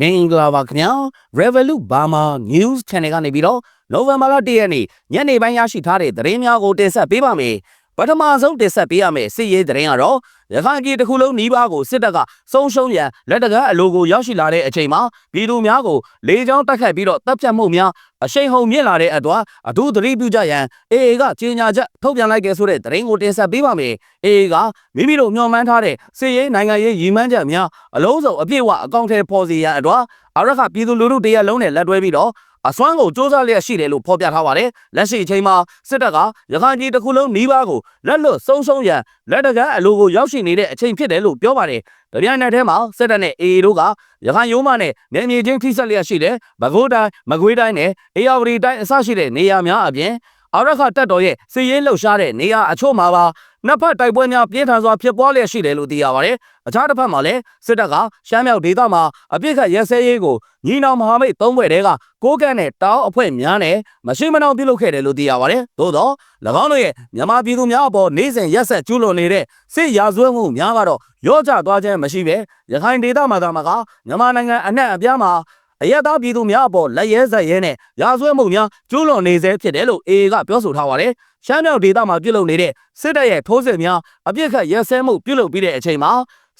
မင်္ဂလာပါခင်ဗျာ Revolut Burma News Channel ကနေပြီးတော့နိုဝင်ဘာလ1ရက်နေ့ညနေပိုင်းရရှိထားတဲ့သတင်းများကိုတင်ဆက်ပေးပါမယ်ပထမဆုံးတင်ဆက်ပေးရမယ့်စစ်ရေးသတင်းကတော့ ရခိုင်ပြည်တစ်ခုလုံးနီးပါးကိုစစ်တပ်ကဆုံးရှုံးရန်လက်တကအလိုကိုရောက်ရှိလာတဲ့အချိန်မှာပြည်သူများကိုလေကြောင်းတိုက်ခတ်ပြီးတော့တပ်ဖြတ်မှုများအရှိန်ဟုန်မြင့်လာတဲ့အတွက်အထူးသတိပြုကြရန် AA ကကြေညာချက်ထုတ်ပြန်လိုက်ကြဆိုတဲ့သတင်းကိုတင်ဆက်ပေးပါမယ် AA ကမိမိတို့မျှော်မှန်းထားတဲ့စစ်ရေးနိုင်ငံရေးရည်မှန်းချက်များအလုံးစုံအပြည့်အဝအကောင့်ထဲပေါ်စီရန်အတွက်အရခပြည်သူလူထုတရက်လုံးနဲ့လက်တွဲပြီးတော့ အစွမ်းကိုစ조사လျက်ရှိတယ်လို့ဖော်ပြထားပါတယ်။လက်ရှိအချိန်မှာစစ်တပ်ကရခိုင်ပြည်တစ်ခုလုံးနီးပါးကိုလက်လွတ်ဆုံးရှုံးရန်လက်တကအလိုကိုရောက်ရှိနေတဲ့အချိန်ဖြစ်တယ်လို့ပြောပါတယ်။တပြိုင်နက်တည်းမှာစစ်တပ်နဲ့ AA တို့ကရခိုင်ရိုးမနဲ့နယ်မြေချင်းထိစပ်လျက်ရှိတဲ့ဘကိုးတိုင်းမကွေးတိုင်းနဲ့အေရဝတီတိုင်းအစရှိတဲ့နေရာများအပြင်အရခတပ်တော်ရဲ့စစ်ရေးလှုပ်ရှားတဲ့နေရာအချို့မှာပါ နှစ်ဖက်တိုက်ပွဲများပြင်းထန်စွာဖြစ်ပွားလျက်ရှိတယ်လို့သိရပါတယ်။အခြားတစ်ဖက်မှာလည်းစစ်တပ်ကရှမ်းမြောက်ဒေသမှာအပြစ်ခတ်ရဲစဲရေးကိုညီနောင်မဟာမိတ်သုံးဘွဲ့တဲကကိုးကန့်နဲ့တောင်းအဖွဲ့များနဲ့မရှိမနှောင်ပြုလုပ်ခဲ့တယ်လို့သိရပါတယ်။သို့တော့၎င်းတို့ရဲ့မြန်မာပြည်သူများအပေါ်နေစဉ်ရက်ဆက်ကျူးလွန်နေတဲ့စစ်ရာဇဝတ်မှုများကတော့ရော့ကျသွားခြင်းမရှိပဲရခိုင်ဒေသမှာသာမကမြန်မာနိုင်ငံအနှံ့အပြားမှာ အရက်သားပြည်သူများအပေါ်လက်ရဲဇက်ရဲနဲ့ရာဇဝတ်မှုများကျူးလွန်နေစေဖြစ်တယ်လို့ AA ကပြောဆိုထားပါတယ်။ရှမ်းမြောက်ဒေသမှာပြုလုပ်နေတဲ့စစ်တပ်ရဲ့ထိုးစစ်များအပြစ်ခတ်ရဲစဲမှုပြုလုပ်ပြီးတဲ့အချိန်မှာ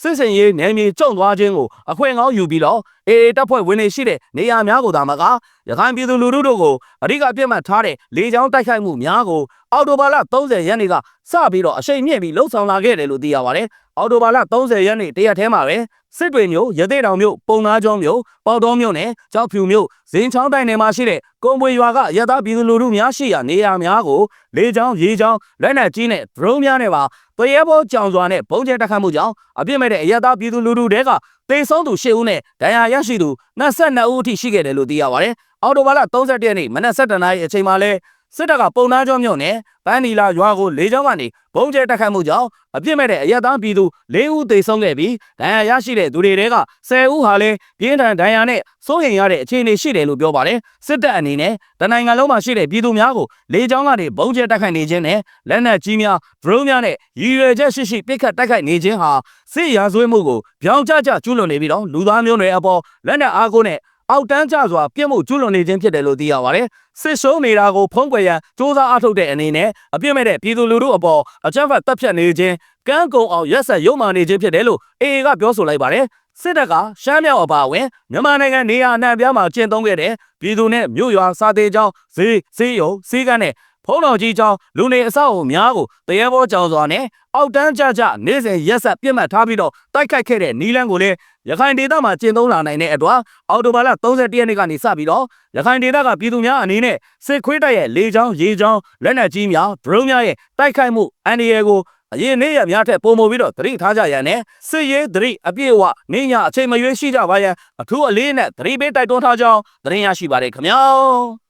စစ်စင်ရေးနယ်မြေကျုံသွားခြင်းကိုအခွင့်ကောင်းယူပြီးတော့ AA တပ်ဖွဲ့ဝင်တွေရှိတဲ့နေရာများကိုသာမကရခိုင်ပြည်သူလူထုတို့ကိုအဓိကအပြစ်မှတ်ထားတဲ့လေကြောင်းတိုက်ခိုက်မှုများကိုအော်တိုဘာလ30ရက်နေ့ကစပြီးတော့အရှိန်မြင့်ပြီးလှုပ်ဆောင်လာခဲ့တယ်လို့သိရပါတယ်။အော်တိုဘာလ30ရက်နေ့တရက်ထဲမှာပဲစစ်တွေမျိုးရသေးတောင်မျိုးပုံသားကျောင်းမျိုးပေါတော်မျိုးနဲ့ကြောက်ဖြူမျိုးဇင်းချောင်းတိုင်းနယ်မှာရှိတဲ့ကုံပွေရွာကရသားပြည်သူလူထုများရှိရာနေရာများကိုလေကြောင်းရေကြောင်းလက်နက်ကြီးနဲ့ဒရုန်းများနဲ့ပါတရေဘောကြောင်စွာနဲ့ပုံကျဲတက်ခတ်မှုကြောင့်အပြစ်မဲ့တဲ့အရသားပြည်သူလူထုတွေက တေဆုံးသူ၈ဦးနဲ့ဒဏ်ရာရရှိသူ22ဦးအထိရှိခဲ့တယ်လို့သိရပါတယ်။အော်တိုဘာလ31ရက်နေ့မနက်7:00နာရီအချိန်မှာလဲ စစ်တပ်ကပုံသားကျော်မြို့နယ်ပန်းနီလာရွာကိုလေကြောင်းကနေဘုံကျဲတက်ခတ်မှုကြောင့်အပြစ်မဲ့တဲ့အရက်သားပြည်သူ၄ဦးသေဆုံးခဲ့ပြီးဒဏ်ရာရရှိတဲ့သူတွေတဲက10ဦးဟာလည်းပြင်းထန်ဒဏ်ရာနဲ့စိုးရိမ်ရတဲ့အခြေအနေရှိတယ်လို့ပြောပါတယ်စစ်တပ်အနေနဲ့တနိုင်ငံလုံးမှာရှိတဲ့ပြည်သူများကိုလေကြောင်းကနေဘုံကျဲတက်ခတ်နေခြင်းနဲ့လက်နက်ကြီးများဒရုန်းများနဲ့ရည်ရွယ်ချက်ရှိရှိပစ်ခတ်တိုက်ခိုက်နေခြင်းဟာစစ်ရာဇဝတ်မှုကိုပြောင်းကျကျကျူးလွန်နေပြီးတော့လူသားမျိုးနွယ်အပေါ်လက်နက်အားကိုနဲ့ အောက်တန်းကျစွာပြစ်မှုကျူးလွန်နေခြင်းဖြစ်တယ်လို့သိရပါတယ်။စစ်ရှုံးနေတာကိုဖုံးကွယ်ရန်စ조사အားထုတ်တဲ့အနေနဲ့အပြစ်မဲ့တဲ့ပြည်သူလူထုအပေါ်အကြမ်းဖက်တပ်ဖြတ်နေခြင်းကန်းကုံအောင်ရက်ဆက်ရုံမာနေခြင်းဖြစ်တယ်လို့ AA ကပြောဆိုလိုက်ပါတယ်။စစ်တပ်ကရှမ်းမြောက်အပါအဝင်မြန်မာနိုင်ငံနေရာအနှံ့အပြားမှာကျင့်သုံးခဲ့တဲ့ပြည်သူနဲ့မြို့ရွာစာသေးကျောင်းဈေးဈေးရုံဈေးကန်းနဲ့ ဖုံးတော်ကြီးကျောင်းလူနေအဆောက်အုံများကိုတရေဘောကြောင်စွာနဲ့အောက်တန်းကြကြနေ့စဉ်ရက်ဆက်ပြစ်မှတ်ထားပြီးတော့တိုက်ခိုက်ခဲ့တဲ့နီလန်းကိုလည်းရခိုင်ဒေသမှာကျင့်သုံးလာနိုင်တဲ့အတွက်အော်တိုဘာလ31ရက်နေ့ကနေစပြီးတော့ရခိုင်ဒေသကပြည်သူများအနေနဲ့စစ်ခွေးတပ်ရဲ့လေကြောင်းရေကြောင်းလက်နက်ကြီးများဒရုန်းများရဲ့တိုက်ခိုက်မှုအန်ဒီရဲကိုအရင်နေ့ရက်များထက်ပုံမပြီးတော့သတိထားကြရန်နဲ့စစ်ရေးသတိအပြည့်အဝနေညအချိန်မရွေးရှိကြပါရန်အထူးအလေးနဲ့သတိပေးတိုက်တွန်းထားကြောင်းသတင်းရရှိပါတယ်ခင်ဗျာ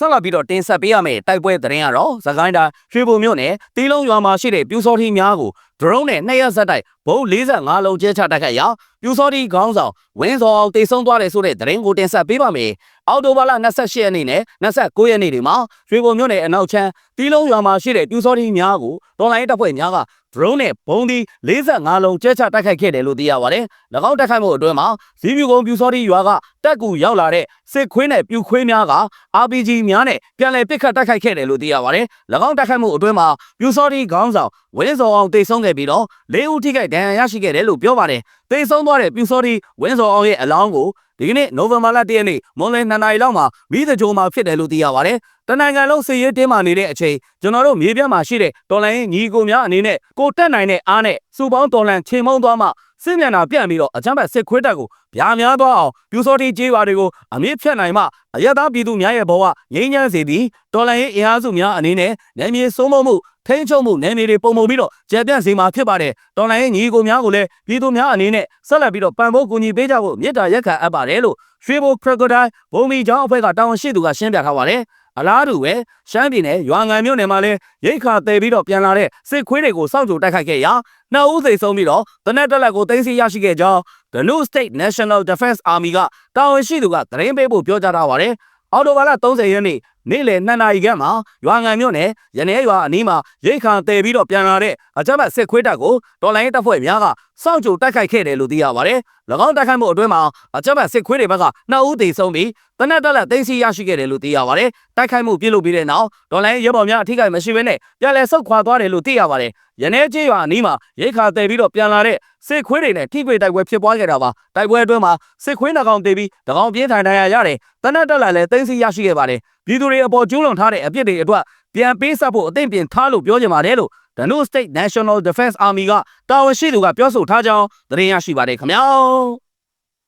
ဆက်လက်ပြီးတော့တင်ဆက်ပေးရမယ့်တိုက်ပွဲသတင်းကတော့သခိုင်းတိုင်းရွှေဘုံမြို့နယ်တီးလုံးရွာမှာရှိတဲ့ပြူစောထီများကို drone နဲ့နှစ်ရက်ဆက်တိုက်ဘုံ45လုံးကျဲချတိုက်ခိုက်ရာပြူစောထီခေါင်းဆောင်ဝင်းစောအောင်တေဆုံးသွားတယ်ဆိုတဲ့သတင်းကိုတင်ဆက်ပေးပါမယ်။အော်တိုဘာလ28ရက်နေ့နဲ့29ရက်နေ့တွေမှာရွှေဘုံမြို့နယ်အနောက်ချမ်း တီးလုံးရွာမှာရှိတဲ့ပြူစောထီများကိုတော်လိုင်းတပ်ဖွဲ့များက drone နဲ့ဘုံဒီ45လုံးကျဲချတိုက်ခိုက်ခဲ့တယ်လို့သိရပါတယ်။၎င်းတိုက်ခိုက်မှုအတွင်းမှာဇီးမြူကုန်းပြူစောထီရွာကတက်ကူရောက်လာတဲ့စစ်ခွေးနဲ့ပြူခွေးများက RPG များနဲ့ပြန်လည်ပစ်ခတ်တိုက်ခိုက်ခဲ့တယ်လို့သိရပါတယ်။၎င်းတိုက်ခိုက်မှုအတွင်းမှာပြူစောထီခေါင်းဆောင်ဝင်းစောအောင်တေဆုံးခဲ့ပြီးတော့လေးဦးထိခိုက်ဒဏ်ရာရရှိခဲ့တယ်လို့ပြောပါတယ်။တေဆုံးသွားတဲ့ပြူစောတီဝင်းစောအောင်ရဲ့အလောင်းကိုဒီကနေ့နိုဝင်ဘာလ၁ရက်နေ့မွန်လယ်2နာရီလောက်မှာမိသကြိုမှာဖြစ်တယ်လို့သိရပါတယ်။ တနင်္ဂနွေလုံးစစ်ရေးတင်းမာနေတဲ့အချိန်ကျွန်တော်တို့မြေပြန့်မှာရှိတဲ့တော်လိုင်းညီကိုများအနေနဲ့ကိုတက်နိုင်တဲ့အားနဲ့စုပေါင်းတော်လန်ချိန်မုံသွားမှစစ်မျက်နှာပြန့်ပြီးတော့အကြမ်းဖက်စစ်ခွေးတပ်ကိုဗျာများသွားအောင်ပြူစောတီကျေးပါတွေကိုအမြင့်ဖြတ်နိုင်မှအယက်သားပြည်သူများရဲ့ဘဝငြိမ်းချမ်းစေပြီးတော်လန်ရေးအင်အားစုများအနေနဲ့နယ်မြေစိုးမိုးမှုထိန်းချုပ်မှုနယ်မြေတွေပုံမှုပြီးတော့ကျယ်ပြန့်စေမှာဖြစ်ပါတယ်တော်လိုင်းရေးညီကိုများကိုလည်းပြည်သူများအနေနဲ့ဆက်လက်ပြီးတော့ပံ့ပိုးကူညီပေးကြဖို့မြစ်တာရက်ခံအပ်ပါတယ်လို့ရွှေဘိုခရကဒိုင်ဘုံမီကျောင်းအဖွဲ့ကတာဝန်ရှိသူကရှင်းပြထားပါတယ် အလားတူပဲရှမ်းပြည်နယ်ရွာငံမြို့နယ်မှာလည်းရိတ်ခါတည်ပြီးတော့ပြန်လာတဲ့စစ်ခွေးတွေကိုစောင့်ကြိုတိုက်ခိုက်ခဲ့ရာနှစ်ဦးသေဆုံးပြီးတော့တနက်တက်လက်ကိုတင်စီရရှိခဲ့ကြောင်း The New State National Defense Army ကတာဝန်ရှိသူကသတင်းပေးဖို့ပြောကြားထားပါတယ်။အော်တိုဘာလ30ရက်နေ့နေ့လယ်2နာရီခန့်မှာရွာငံမြို့နယ်ရနေရွာအနီးမှာရိတ်ခါတည်ပြီးတော့ပြန်လာတဲ့အကြမ်းဖက်စစ်ခွေးတပ်ကိုတော်လိုင်းတပ်ဖွဲ့များကစောင့်ကြိုတိုက်ခိုက်ခဲ့တယ်လို့သိရပါတယ်။၎င်းတိုက်ခိုက်မှုအတွင်းမှာအကြမ်းဖက်စစ်ခွေးတွေဘက်က2ဦးသေဆုံးပြီးတနက်တက်လက်သိမ်းဆီးရရှိခဲ့တယ်လို့သိရပါတယ်။တိုက်ခိုက်မှုပြုလုပ်ပြီးတဲ့နောက်တော်လိုင်းရဲဘော်များအထိကိမရှိဘဲနဲ့ပြန်လည်ဆုတ်ခွာသွားတယ်လို့သိရပါတယ်။ရနေကျေးရွာအနီးမှာရိတ်ခါတည်ပြီးတော့ပြန်လာတဲ့စစ်ခွေးတွေနဲ့ထိတွေ့တိုက်ပွဲဖြစ်ပွားခဲ့တာပါ။တိုက်ပွဲအတွင်းမှာစစ်ခွေးနှကောင်တည်ပြီးတကောင်ပြင်းထန်ဒဏ်ရာရတယ်။တနက်တက်လက်လည်းသိမ်းဆီးရရှိခဲ့ပါတယ်။ ပြည်သူတွေအပေါ်ကျူးလွန်ထားတဲ့အပြစ်တွေအတွက်ပြန်ပေးဆက်ဖို့အသင့်ပြင်ထားလို့ပြောကြပါတယ်လို့ The New State National Defense Army ကတာဝန်ရှိသူကပြောဆိုထားကြောင်းသတင်းရရှိပါတယ်ခင်ဗျာ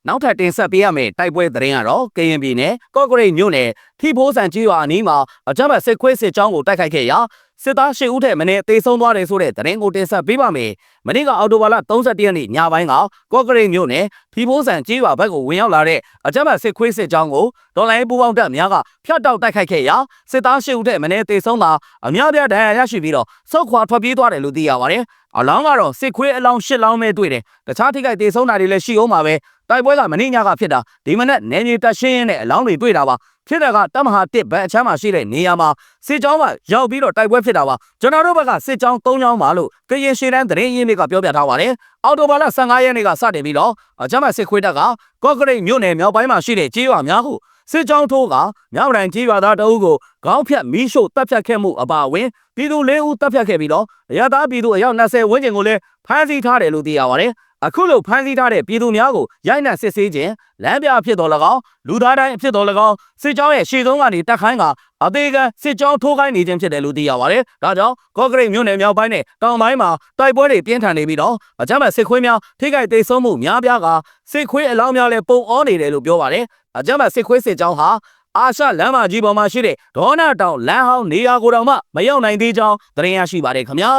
နောက်ထပ်တင်ဆက်ပေးရမယ့်တိုက်ပွဲသတင်းကတော့ကရင်ပြည်နယ်ကော့ကရိတ်မြို့နယ်ထိဖိုးဆန်ကြီးရွာအနီးမှာအကြမ်းဖက်စစ်ခွေးစစ်ကြောင်းကိုတိုက်ခိုက်ခဲ့ရာ စစ်သား၈ဦးထက်မင်းတေဆုံးသွားတယ်ဆိုတဲ့သတင်းကိုတင်ဆက်ပေးပါမယ်။မနေ့ကအော်တိုဘာလ31ရက်နေ့ညပိုင်းကကော့ကရိတ်မြို့နယ်ဖီဖိုးဆန်ကြီးရွာဘက်ကိုဝင်ရောက်လာတဲ့အကြမ်းဖက်စစ်ခွေးစစ်ကြောင်းကိုဒေါ်လာရေးပူပေါင်းတပ်များကဖျက်တောက်တိုက်ခိုက်ခဲ့ရာစစ်သား၈ဦးထက်မင်းတေဆုံးတာအများပြားဒဏ်ရာရရှိပြီးတော့စောက်ခွာထွက်ပြေးသွားတယ်လို့သိရပါတယ်။အလောင်းကတော့စစ်ခွေးအလောင်း၈လောင်းပဲတွေ့တယ်။တခြားထိခိုက်တေဆုံးတာတွေလည်းရှိအောင်ပါပဲ။တိုက်ပွဲကမနေ့ညကဖြစ်တာဒီမနက်နယ်မြေတက်ရှင်းရင်းနဲ့အလောင်းတွေတွေ့တာပါ ဖြစ်တာကတမဟာတစ်ဘက်အချမ်းမှာရှိတဲ့နေရာမှာစစ်ကြောင်းကရောက်ပြီးတော့တိုက်ပွဲဖြစ်တာပါကျွန်တော်တို့ဘက်ကစစ်ကြောင်း၃ကြောင်းပါလို့ကရင်ရှေတန်းသတင်းရင်းမြစ်ကပြောပြထားပါတယ်အော်တိုဘာလ15ရက်နေ့ကစတင်ပြီးတော့အချမ်းမှာစစ်ခွေးတပ်ကကော့ကရိတ်မြို့နယ်မြောက်ပိုင်းမှာရှိတဲ့ကြေးရွာများကိုစစ်ကြောင်းထိုးကမြောက်ရန်ကြေးရွာသားတအုပ်ကိုခေါင်းဖြတ်မီးရှို့တပ်ဖြတ်ခဲ့မှုအပါအဝင်ပြည်သူ၄ဦးတပ်ဖြတ်ခဲ့ပြီးတော့ရရသားပြည်သူအယောက်20ဝန်းကျင်ကိုလည်းဖမ်းဆီးထားတယ်လို့သိရပါတယ် အခုလိုဖမ်းဆီးထားတဲ့ပြည်သူများကိုရိုက်နှက်စစ်ဆေးခြင်းလမ်းပြအဖြစ်တော်၎င်းလူသားတိုင်းအဖြစ်တော်၎င်းစစ်ကြောင်းရဲ့ရှေ့ဆုံးကနေတက်ခိုင်းကအသေးကစစ်ကြောင်းထိုးခိုင်းနေခြင်းဖြစ်တယ်လို့သိရပါတယ်။ဒါကြောင့်ကော့ဂရိတ်မြို့နယ်မြောက်ပိုင်းနဲ့တောင်ပိုင်းမှာတိုက်ပွဲတွေပြင်းထန်နေပြီးတော့အကြမ်းဖက်စစ်ခွေးများထိခိုက်ဒေဆုံးမှုများပြားကစစ်ခွေးအလောင်းများလည်းပုံအောနေတယ်လို့ပြောပါတယ်။အကြမ်းဖက်စစ်ခွေးစစ်ကြောင်းဟာအာရှလမ်းမကြီးပေါ်မှာရှိတဲ့ဒေါနာတောင်လမ်းဟောင်းနေရာကိုတောင်မှမရောက်နိုင်သေးကြောင်းသတင်းရရှိပါတယ်ခင်ဗျာ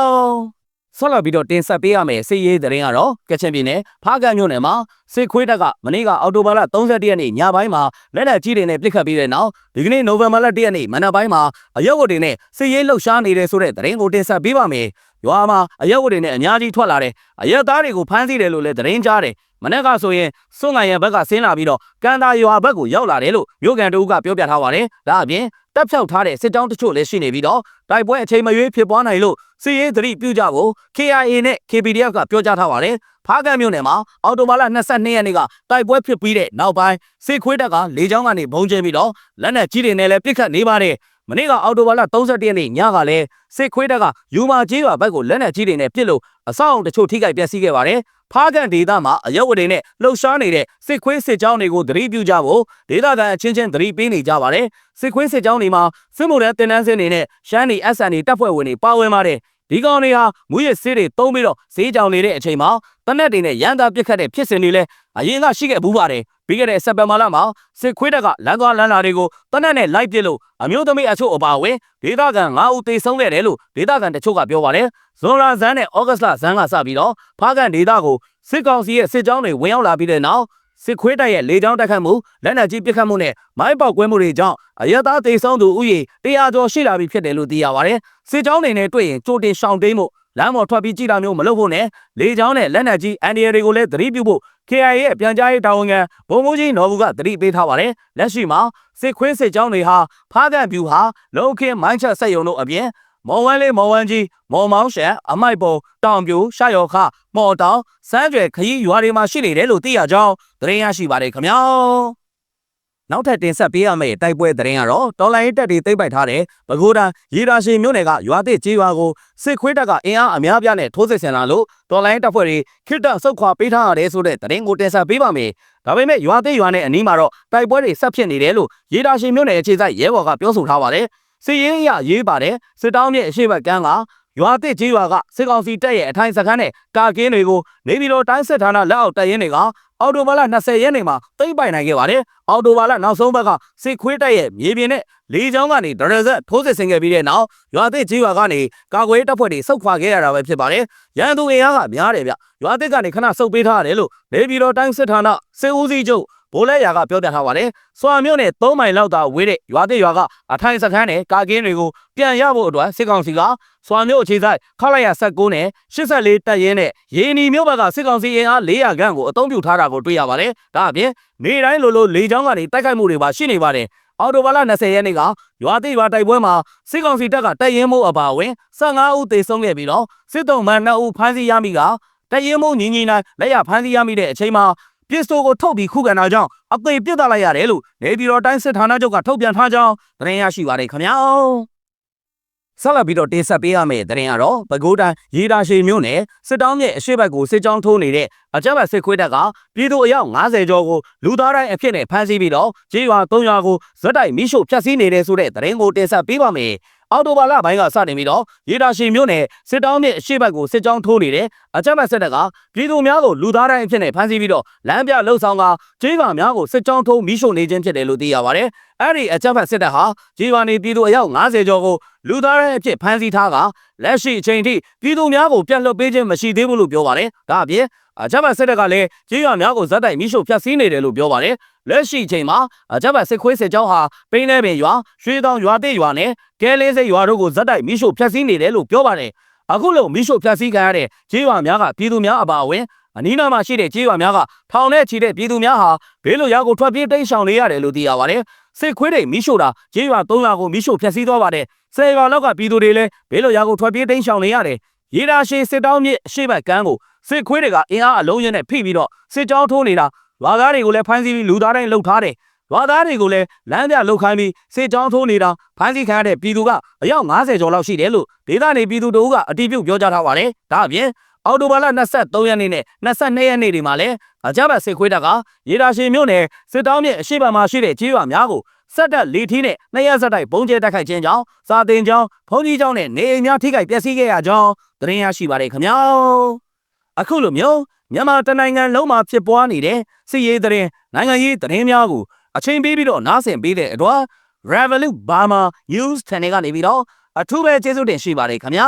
။ ဆက်လက်ပြီးတော့တင်ဆက်ပေးရမယ့်စစ်ရေးသတင်းကတော့ကချင်ပြည်နယ်ဖားကန့်မြို့နယ်မှာစစ်ခွေးတပ်ကမနေ့ကအောက်တိုဘာလ31ရက်နေ့ညပိုင်းမှာလက်နက်ကြီးတွေနဲ့ပစ်ခတ်ပြီးတဲ့နောက်ဒီကနေ့နိုဝင်ဘာလ1ရက်နေ့မနက်ပိုင်းမှာအရက်ဝတ်တွေနဲ့စစ်ရေးလှုပ်ရှားနေတဲ့ဆိုတဲ့သတင်းကိုတင်ဆက်ပေးပါမယ်။ရွာမှာအရက်ဝတ်တွေနဲ့အများကြီးထွက်လာတယ်။အရက်သားတွေကိုဖမ်းဆီးတယ်လို့လည်းသတင်းကြားတယ်။မနေ့ကဆိုရင်စွန့်ငံရဘက်ကဆင်းလာပြီးတော့ကန်တာရွာဘက်ကိုရောက်လာတယ်လို့မြို့ကန်တို့ကပြောပြထားပါတယ်။ဒါအပြင် တပ်ဖြောက်ထားတဲ့စစ်တောင်းတချို့လည်းရှိနေပြီးတော့တိုက်ပွဲအချိန်မရွေးဖြစ်ပွားနိုင်လို့စစ်ရေးသတိပြုကြဖို့ KIA နဲ့ KPDF ကပြောကြားထားပါတယ်။ဖားကန့်မြို့နယ်မှာအော်တိုဘာလ22ရက်နေ့ကတိုက်ပွဲဖြစ်ပြီးတဲ့နောက်ပိုင်းစစ်ခွေးတပ်ကလေကြောင်းကနေဘုံကျဲပြီးတော့လက်နက်ကြီးတွေနဲ့လည်းပစ်ခတ်နေပါတယ်။ မနေ့ကအော်တိုဘာလ31ရက်နေ့ညကလည်းစစ်ခွေးတပ်ကယူမာကြီးရွာဘက်ကိုလက်နက်ကြီးတွေနဲ့ပစ်လို့အဆောက်အုံတချို့ထိခိုက်ပျက်စီးခဲ့ပါတယ်။ဖားကန်ဒေသမှာအရက်ဝတွေနဲ့လှုပ်ရှားနေတဲ့စစ်ခွေးစစ်ကြောင်းတွေကိုသတိပြုကြဖို့ဒေသခံအချင်းချင်းသတိပေးနေကြပါတယ်။စစ်ခွေးစစ်ကြောင်းတွေမှာစစ်မှုထမ်းတင်နန်းစင်းတွေနဲ့ရှမ်းနီ SN တွေတပ်ဖွဲ့ဝင်တွေပါဝင်ပါတယ်။ဒီကောင်တွေဟာမူရစ်ဆေးတွေတုံးပြီးတော့ဈေးကြောင်နေတဲ့အချိန်မှာတနက်တွေနဲ့ရန်သားပစ်ခတ်တဲ့ဖြစ်စဉ်တွေလည်း အရင်ကရှိခဲ့ဘူးပါတယ်ပြီးခဲ့တဲ့စက်တင်ဘာလမှာစစ်ခွေးတပ်ကလမ်းသွားလမ်းလာတွေကိုတနက်နဲ့လိုက်ပစ်လို့အမျိုးသမီးအချို့အပါအဝင်ဒေသခံ9ဦးသေဆုံးခဲ့တယ်လို့ဒေသခံတချို့ကပြောပါတယ်ဇွန်လဇန်းနဲ့ဩဂတ်လဇန်းကစပြီးတော့ဖားကန်ဒေသကိုစစ်ကောင်စီရဲ့စစ်ကြောင်းတွေဝင်ရောက်လာပြီးတဲ့နောက်စစ်ခွေးတပ်ရဲ့လေကြောင်းတိုက်ခတ်မှုလက်နက်ကြီးပစ်ခတ်မှုနဲ့မိုင်းပေါက်ကွဲမှုတွေကြောင့်အရသာသေဆုံးသူဥယျာ100ကျော်ရှိလာပြီဖြစ်တယ်လို့သိရပါတယ်။စစ်ကြောင်းတွေနဲ့တွေ့ရင်ကြိုတင်ရှောင်တိန်မှု လမ်းပေါ်ထွက်ပြီးကြည်တာမျိုးမလုပ်ဖို့နဲ့လေကြောင်းနဲ့လက်နက်ကြီးအန်ဒီရတွေကိုလည်းသတိပြုဖို့ KIA ရဲ့ပြန်ကြားရေးတာဝန်ခံဗိုလ်မှူးကြီးနော်ဘူးကသတိပေးထားပါတယ်။လက်ရှိမှာစစ်ခွေးစစ်ကြောင်းတွေဟာဖားကန်ဗျူဟာလုံခင်းမိုင်းချက်ဆက်ယုံတို့အပြင်မော်ဝမ်းလေးမော်ဝမ်းကြီးမော်မောင်းရှန်အမိုက်ပုံတောင်ပြိုရှာယောခမော်တောင်စမ်းကျွယ်ခရီးရွာတွေမှာရှိနေတယ်လို့သိရကြောင်းသတင်းရရှိပါတယ်ခင်ဗျာ နောက်ထပ်တင်ဆက်ပေးရမယ့်တိုက်ပွဲသတင်းကတော့တော်လိုင်းတပ်တွေသိမ်းပိုက်ထားတဲ့ပဲခူးတန်းရေဒါရှိမြို့နယ်ကရွာသစ်ကြီးရွာကိုစစ်ခွေးတပ်ကအင်အားအများပြားနဲ့ထိုးစစ်ဆင်လာလို့တော်လိုင်းတပ်ဖွဲ့တွေခိတ္တဆုတ်ခွာပေးထားရတယ်ဆိုတဲ့သတင်းကိုတင်ဆက်ပေးပါမယ်။ဒါပေမဲ့ရွာသစ်ရွာနဲ့အနီးမှာတော့တိုက်ပွဲတွေဆက်ဖြစ်နေတယ်လို့ရေဒါရှိမြို့နယ်အခြေစိုက်ရဲဘော်ကပြောဆိုထားပါတယ်။စစ်ရေးအရရေးပါတယ်စစ်တောင်းမြစ်အရှိတ်ကမ်းက ရွာသစ်ကြီးရွာကစစ်ကောင်စီတပ်ရဲ့အထိုင်စခန်းနဲ့တာကင်းတွေကိုနေပြည်တော်တိုင်းစစ်ဌာနလက်အောက်တပ်ရင်းတွေကအော်တိုဘာလ20ရက်နေ့မှာသိမ်းပိုင်နိုင်ခဲ့ပါတယ်။အော်တိုဘာလနောက်ဆုံးဘက်ကစစ်ခွေးတပ်ရဲ့မြေပြင်နဲ့လေကြောင်းကနေဒရဇက်ထိုးစစ်ဆင်ခဲ့ပြီးတဲ့နောက်ရွာသစ်ကြီးရွာကနေကာကွယ်တပ်ဖွဲ့တွေစုခွာခဲ့ရတာပဲဖြစ်ပါတယ်။ရန်သူအင်အားကများတယ်ဗျ။ရွာသစ်ကနေခဏစုပ်ပေးထားရတယ်လို့နေပြည်တော်တိုင်းစစ်ဌာနစစ်ဦးစီးချုပ် ဘိုးလဲရာကပြောပြထားပါတယ်။စွာမြို့နယ်3မိုင်လောက်သာဝေးတဲ့ရွာသစ်ရွာကအထိုင်စခန်းနဲ့ကာကင်းတွေကိုပြန်ရဖို့အတွက်စစ်ကောင်စီကစွာမြို့အခြေစိုက်ခလာရ16နဲ့84တပ်ရင်းနဲ့ရေနီမြို့ဘက်ကစစ်ကောင်စီအင်အား400ခန့်ကိုအသုံးပြုထားတာကိုတွေ့ရပါတယ်။ဒါအပြင်နေတိုင်းလိုလိုလေကြောင်းကနေတိုက်ခိုက်မှုတွေပါရှိနေပါတယ်အော်တိုဘာလ20ရက်နေ့ကရွာတိရွာတိုက်ပွဲမှာစစ်ကောင်စီတပ်ကတိုက်ရင်မှုအပါအဝင်15ဦးသေဆုံးခဲ့ပြီးတော့စစ်တုံးမှန်2ဦးဖမ်းဆီးရမိကတိုက်ရင်မှုညီညီနိုင်လက်ရဖမ်းဆီးရမိတဲ့အချိန်မှာ ပစ္စတိုကိုထုတ်ပြီးခုခံတာကြောင့်အသေးပြစ်တက်လိုက်ရတယ်လို့နေပြည်တော်တိုင်းစစ်ဌာနချုပ်ကထုတ်ပြန်ထားကြောင်းသတင်းရရှိပါတယ်ခင်ဗျာဆက်လက်ပြီးတော့တင်ဆက်ပေးရမယ့်သတင်းကတော့ပဲခူးတိုင်းရေတာရှည်မြို့နယ်စစ်တောင်းရဲ့အရှိတ်ဘက်ကိုစစ်ကြောင်းထိုးနေတဲ့အကြမ်းဖက်စစ်ခွေးတပ်ကပြည်သူအယောက်90ကျော်ကိုလူသားတိုင်းအဖြစ်နဲ့ဖမ်းဆီးပြီးတော့ကြေးရွာ3ရွာကိုဇက်တိုက်မိရှို့ဖျက်ဆီးနေတဲ့ဆိုတဲ့သတင်းကိုတင်ဆက်ပေးပါမယ်။ အော်တိုဘာလပိုင်းကစတင်ပြီးတော့ရေတာရှည်မြို့နယ်စစ်တောင်းရဲ့အရှိတ်ဘက်ကိုစစ်ကြောင်းထိုးနေတဲ့အကြမ်းဖက်စစ်တပ်ကပြည်သူများကိုလူသားတိုင်းအဖြစ်နဲ့ဖမ်းဆီးပြီးတော့လမ်းပြလှုပ်ဆောင်ကကြေးရွာများကိုစစ်ကြောင်းထိုးမိရှို့နေခြင်းဖြစ်တယ်လို့သိရပါတယ်။အဲ့ဒီအကြမ်းဖက်စစ်တပ်ဟာကြေးရွာနေပြည်သူအယောက်90ကျော်ကိုလူသားတိုင်းအဖြစ်ဖမ်းဆီးထားကလက်ရှိအချိန်ထိပြည်သူများကိုပြန်လွှတ်ပေးခြင်းမရှိသေးဘူးလို့ပြောပါတယ်။ဒါအပြင်အကြမ်းဖက်စစ်တပ်ကလည်းကြေးရွာများကိုဇက်တိုက်မိရှို့ဖျက်ဆီးနေတယ်လို့ပြောပါတယ်။လက်ရှိအချိန်မှာအကြမ်းဖက်စစ်ခွေးစစ်ကြောင်းဟာပိန်းနေပင်ရွာရွှေတောင်ရွာတိရွာနဲ့ကဲလေးစိတ်ရွာတို့ကိုဇက်တိုက်မိရှို့ဖျက်ဆီးနေတယ်လို့ပြောပါတယ်။အခုလိုမိရှို့ဖျက်ဆီးခံရတဲ့ကြေးရွာများကပြည်သူများအပါအဝင်အနီးနားမှာရှိတဲ့ကြေးရွာများကထောင်နဲ့ချီတဲ့ပြည်သူများဟာဘေးလွတ်ရာကိုထွက်ပြေးတိမ်းရှောင်နေရတယ်လို့သိရပါတယ်။ စစ်ခွေးတွေမိရှို့တာကြေးရွာ၃ရွာကိုမိရှို့ဖျက်ဆီးသွားပါတယ်။ဆယ်ရွာလောက်ကပြည်သူတွေလည်းဘေးလွတ်ရာကိုထွက်ပြေးတိမ်းရှောင်နေရတယ်။ရေတာရှည်စစ်တောင်းမြစ်အရှိတ်ဘက်ကမ်းကိုစစ်ခွေးတွေကအင်အားအလုံးရင်းနဲ့ဖိပြီးတော့စစ်ကြောင်းထိုးနေတာရွာသားတွေကိုလည်းဖမ်းဆီးပြီးလူသားတိုင်းလှုပ်ထားတယ်။ရွာသားတွေကိုလည်းလမ်းပြလှုပ်ခိုင်းပြီးစစ်ကြောင်းထိုးနေတာဖမ်းဆီးခံရတဲ့ပြည်သူကအယောက်90ကျော်လောက်ရှိတယ်လို့ဒေသနေပြည်သူတို့ကအတိပြုပြောကြားထားပါတယ်။ဒါအပြင် အော်တိုဘာလ23ရက်နေ့နဲ့22ရက်နေ့တွေမှာလည်းအကြမ်းဖက်စစ်ခွေးတပ်ကရေတာရှည်မြို့နယ်စစ်တောင်းမြစ်အရှိတ်ဘက်မှာရှိတဲ့ကြေးရွာများကိုစက်တက်လီထီးနဲ့နှစ်ရက်ဆက်တိုက်ပုံကျဲတိုက်ခိုက်ခြင်းကြောင့်စာတင်ကြောင်းဖုန်ကြီးကြောင်းနဲ့နေအိမ်များထိခိုက်ပျက်စီးခဲ့ရကြောင်းသတင်းရရှိပါတယ်ခင်ဗျာအခုလိုမျိုးမြန်မာတနိုင်ငံလုံးမှာဖြစ်ပွားနေတဲ့စစ်ရေးသတင်းနိုင်ငံရေးသတင်းများကိုအချိန်ပေးပြီးတော့နားဆင်ပေးတဲ့အတွက် Revolut Burma News Channel ကနေပြီးတော့အထူးပဲကျေးဇူးတင်ရှိပါတယ်ခင်ဗျာ